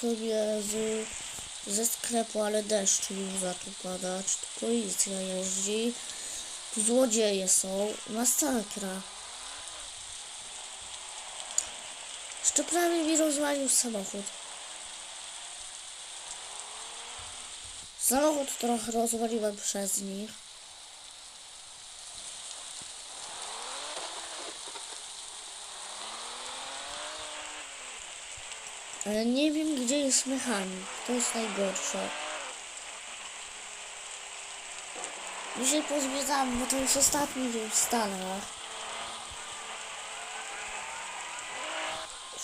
Sobie z, ze sklepu, ale deszcz już zaczął padać. Tu policja jeździ. Tu złodzieje są. Masakra. Jeszcze prawie mi rozwalił samochód. Samochód trochę rozwaliłem przez nich. Ale nie wiem, gdzie jest mechanik. To jest najgorsze. Dzisiaj pozwiedzamy, bo to już ostatni dzień w Stanach.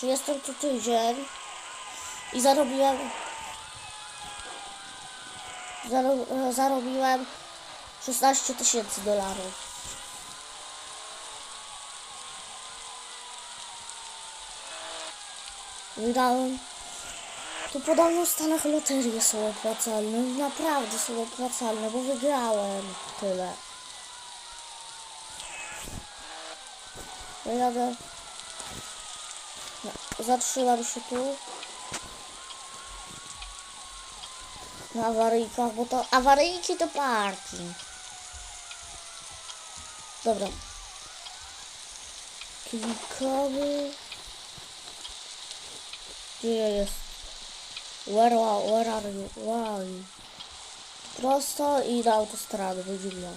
Że Jestem tu tydzień i zarobiłem zaro, zarobiłem 16 tysięcy dolarów. Wygrałem. To podobno w Stanach loterie są opłacalne. Naprawdę są opłacalne, bo wygrałem tyle. Jadę. No, zatrzymam się tu. Na awaryjkach, bo to awaryjki to parking. Dobra. Klikamy. Gdzie jest? Where, are- where are you? Prosto i na autostradę będzie miał.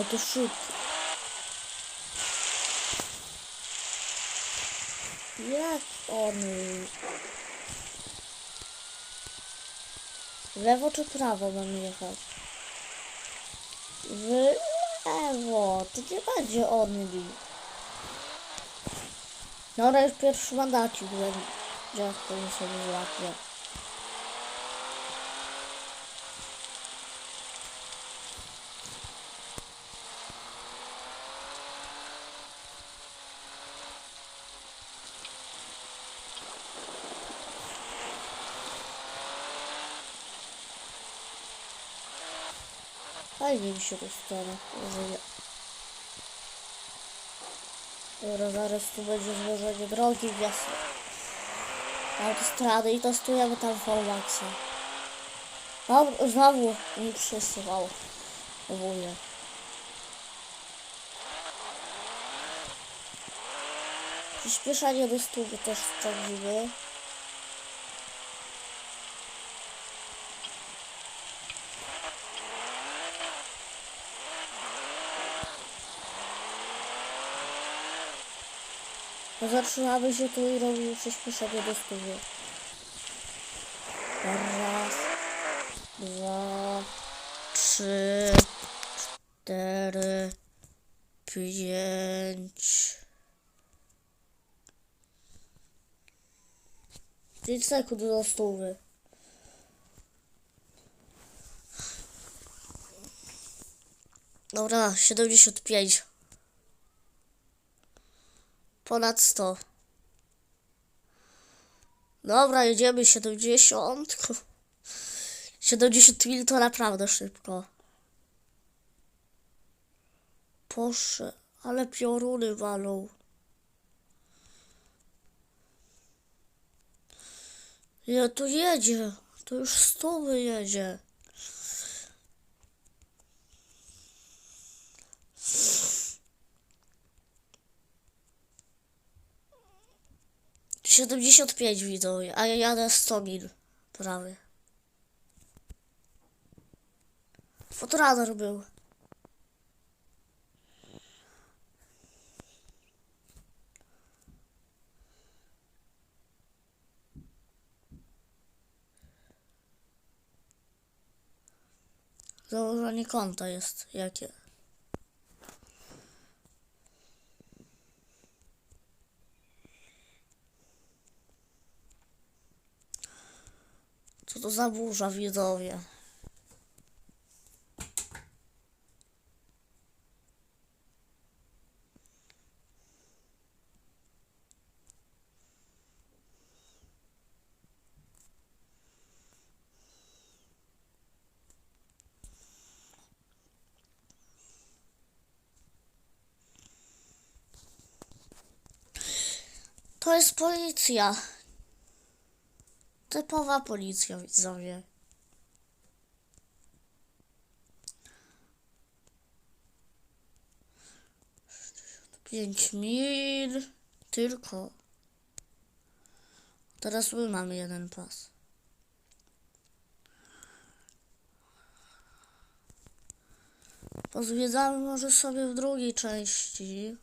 O to szybko. Jak on... Lewo czy prawo mam jechać? W lewo. To nie będzie on bił. Dobra, już pierwszy mandacik byłem. Dziadko mi sobie złapie. Fajnie mi się to stara. Żyje. Dobra, zaraz tu będzie złożenie drogi w jasno. Autostrady i testujemy tam Volmaxa. Dobra, znowu mi przysyłał. Wuja. Przyspieszanie do stówy też sprawdzimy. No Zatrzymamy się tu i robimy przyspieszenie do stówy. Raz, dwa, trzy, cztery, pięć. Pięć sekund do stówy. Dobra, 75. Ponad 100. Dobra, jedziemy 70. 70 mil to naprawdę szybko. Proszę, ale pioruny walą. Ja tu jedzie. To już stówy jedzie. Siedemdziesiąt pięć widzowie, a ja jadę 100 mil. Prawie. Fotoradar był. Założenie konta jest jakie. Co to za burza, widzowie? To jest policja. Typowa policja, widzowie. Pięć mil. Tylko. Teraz my mamy jeden pas. Pozwiedzamy może sobie w drugiej części.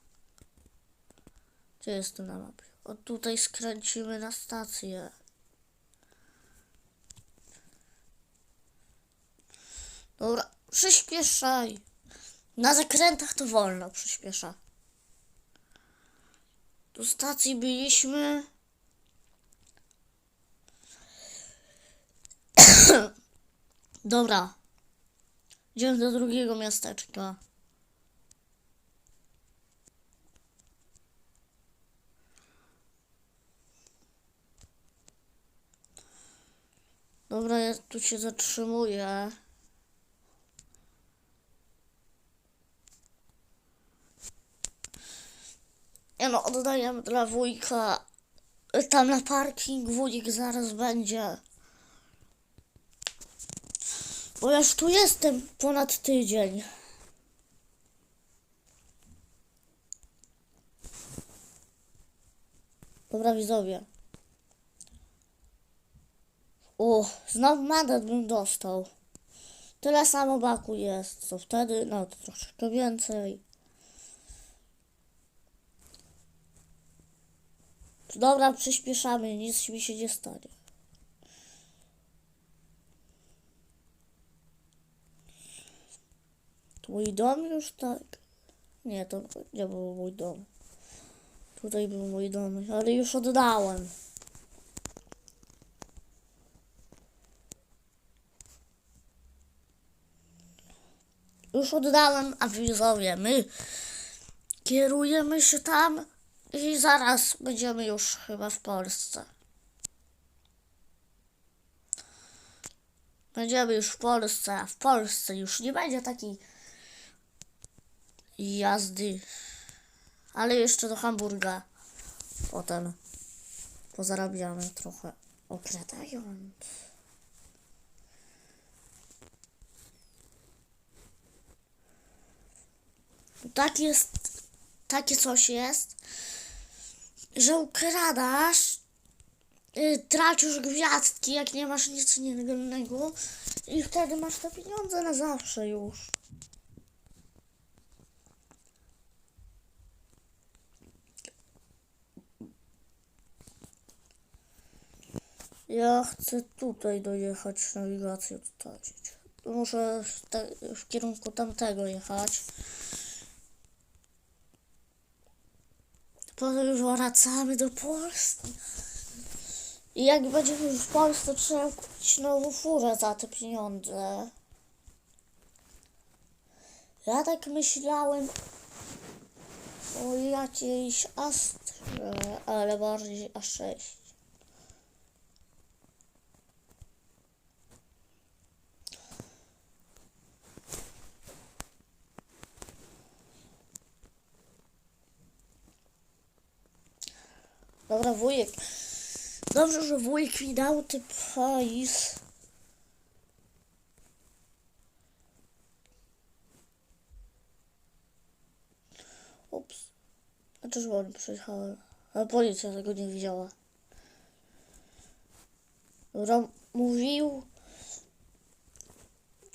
Gdzie jest tu na mapie? O tutaj skręcimy na stację. Dobra, przyspieszaj. Na zakrętach to wolno przyspiesza. Do stacji byliśmy. Dobra. Idziemy do drugiego miasteczka. Dobra, ja tu się zatrzymuję. Ja no, oddajemy dla wujka. Tam na parking wujek zaraz będzie. Bo ja już tu jestem ponad tydzień. Dobra, widzowie. O, znowu mandat bym dostał. Tyle samo baku jest, co wtedy, no to troszeczkę więcej. Dobra, przyspieszamy, nic mi się nie stanie. To mój dom już tak? Nie, to nie był mój dom. Tutaj był mój dom, ale już oddałem. Już oddałem, a widzowie, my kierujemy się tam i zaraz będziemy już chyba w Polsce. Będziemy już w Polsce, a w Polsce już nie będzie takiej jazdy. Ale jeszcze do Hamburga. Potem pozarabiamy trochę okradając. Tak jest, takie coś jest, że ukradasz, y, tracisz gwiazdki, jak nie masz nic nielegalnego i wtedy masz te pieniądze na zawsze już. Ja chcę tutaj dojechać, nawigację odstawić. Muszę w, te, w kierunku tamtego jechać. Potem już wracamy do Polski. I jak będziemy już w Polsce, trzeba kupić nową furę za te pieniądze. Ja tak myślałem o jakiejś Astrze, ale bardziej A6. Dobra, wujek. Dobrze, że wujek mi dał ty pajs. Ups. A czyż on przyjechałem? Ale policja tego nie widziała. Dobra, mówił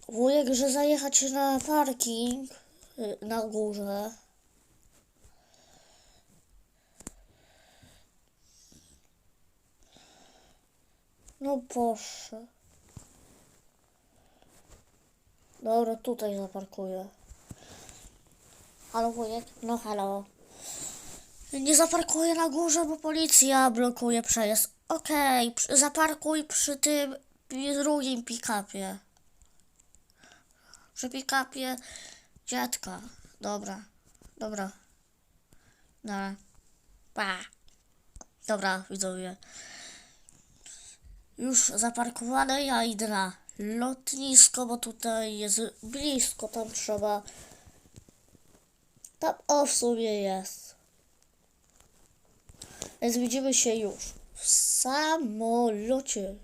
wujek, że zajechać na parking y, na górze. No proszę. Dobra, tutaj zaparkuję. Halo wujek? No halo. Nie zaparkuję na górze, bo policja blokuje przejazd. Okej, przy- zaparkuj przy tym drugim pick-upie. Przy pick-upie dziadka. Dobra, dobra. No. Pa. Dobra, widzowie już zaparkowane. Ja idę na lotnisko, bo tutaj jest blisko. Tam trzeba. Tam o w sumie jest. Więc widzimy się już w samolocie.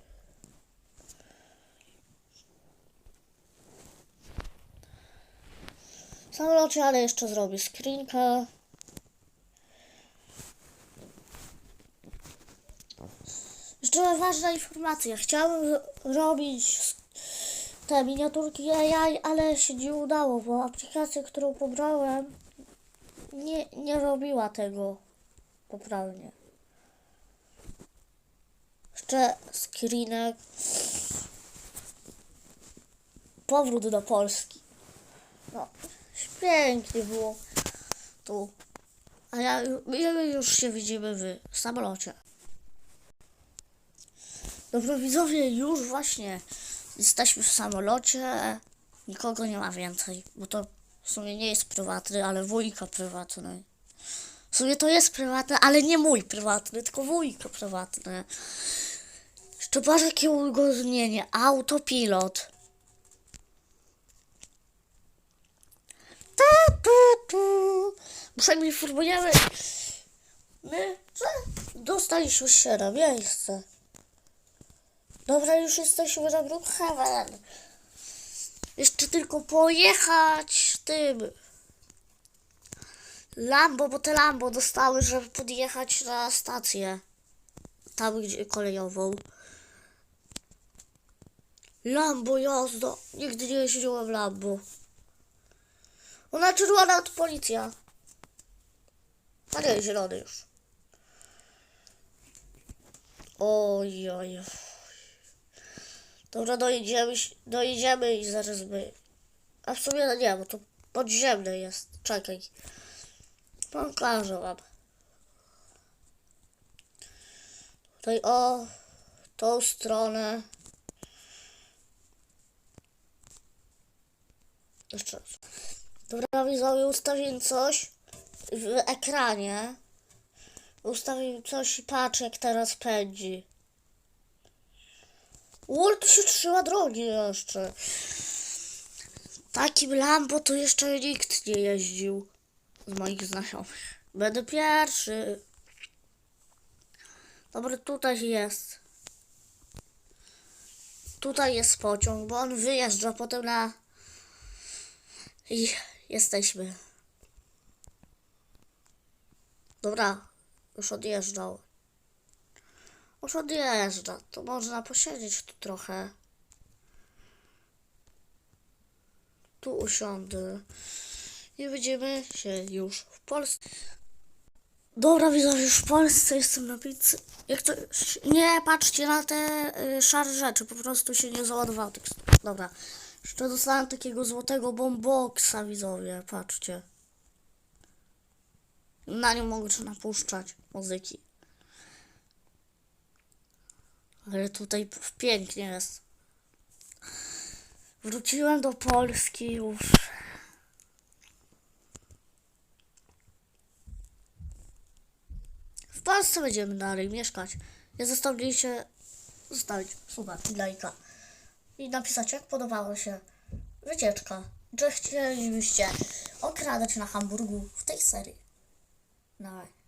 W samolocie, ale jeszcze zrobię screenka. Jeszcze ważna informacja. Chciałem robić te miniaturki AI, ale się nie udało, bo aplikacja, którą pobrałem, nie, nie robiła tego poprawnie. Jeszcze screenek. Powrót do Polski. No, pięknie było tu. A ja, my już się widzimy w samolocie. Dobra widzowie, już właśnie jesteśmy w samolocie. Nikogo nie ma więcej, bo to w sumie nie jest prywatny, ale wujka prywatny. W sumie to jest prywatne, ale nie mój prywatny, tylko wujka prywatny. Jeszcze patrz jakie ugodnienie. Autopilot. Tu, tu, tu. Muszę mi informujemy. My że dostaliśmy się na miejsce. Dobra, już jesteśmy na Brookhaven. Jeszcze tylko pojechać tym Lambo, bo te Lambo dostały, żeby podjechać na stację. Tam, gdzie kolejową. Lambo jazda. Nigdy nie jeździłem Lambo. Ona czerwona od policja. A nie, zielony już. Oj, oj. Dobra, dojedziemy, dojedziemy i zaraz my. A w sumie no nie, bo to podziemne jest. Czekaj. Pokażę wam. Tutaj o, tą stronę. Jeszcze raz. Dobra, widzowie, ustawiłem coś w ekranie. Ustawiłem coś i patrz jak teraz pędzi. Ul, tu się trzyma drogi jeszcze. Takim Lambo to jeszcze nikt nie jeździł z moich znajomych. Będę pierwszy. Dobra, tutaj jest. Tutaj jest pociąg, bo on wyjeżdża potem na... I jesteśmy. Dobra, już odjeżdżał. Już odjeżdża, to można posiedzieć tu trochę. Tu usiądę. I będziemy się już w Polsce. Dobra, widzowie, już w Polsce jestem na pizzy. Jak to... Nie patrzcie na te y, szare rzeczy, po prostu się nie załadował. Dobra. Jeszcze dostałem takiego złotego bomboksa, widzowie, patrzcie. Na nim mogę napuszczać muzyki. Ale tutaj pięknie jest. Wróciłem do Polski już. W Polsce będziemy dalej mieszkać. Nie zostawiliście zostawić suba i lajka. I napisać, jak podobała się wycieczka. Czy chcielibyście okradać na Hamburgu w tej serii. Dawaj.